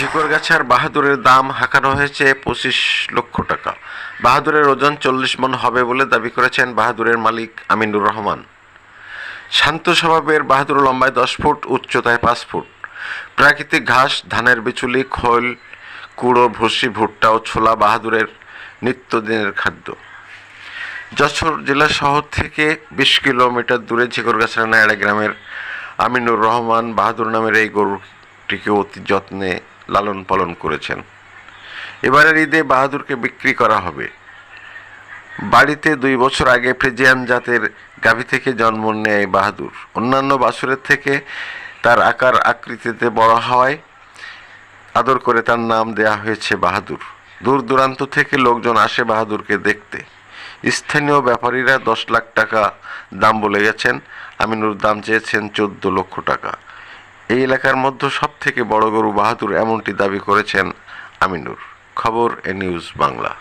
ঝিকরগাছার বাহাদুরের দাম হাঁকানো হয়েছে পঁচিশ লক্ষ টাকা। বাহাদুরের ওজন চল্লিশ মন হবে বলে দাবি করেছেন বাহাদুরের মালিক আমিনুর রহমান। শান্ত স্বভাবের বাহাদুর লম্বায় দশ ফুট, উচ্চতায় পাঁচ ফুট। প্রাকৃতিক ঘাস, ধানের বিচুলি, খোল, কুড়ো, ভুসি, ভুট্টা ও ছোলা বাহাদুরের নিত্যদিনের খাদ্য। যশোর জেলা শহর থেকে বিশ কিলোমিটার দূরে ঝিকরগাছার নায়ড়া গ্রামের আমিনুর রহমান বাহাদুর নামের এই গরুটিকে অতি যত্নে লালন পালন করেছেন। এবারের ঈদে বাহাদুরকে বিক্রি করা হবে। বাড়িতে দুই বছর আগে ফ্রিজিয়ান জাতের গাভী থেকে জন্ম নেয় বাহাদুর। অন্যান্য বাছুরের থেকে তার আকার আকৃতিতে বড় হওয়ায় আদর করে তার নাম দেয়া হয়েছে বাহাদুর। দূর দূরান্ত থেকে লোকজন আসে বাহাদুরকে দেখতে। স্থানীয় ব্যাপারীরা দশ লাখ টাকা দাম বলে গেছেন। আমিনুর দাম চেয়েছেন চোদ্দ লক্ষ টাকা। এই এলাকার মধ্যে সব থেকে বড় গরু বাহাদুর এমনটি দাবি করেছেন আমিনুর। খবর এ নিউজ বাংলা।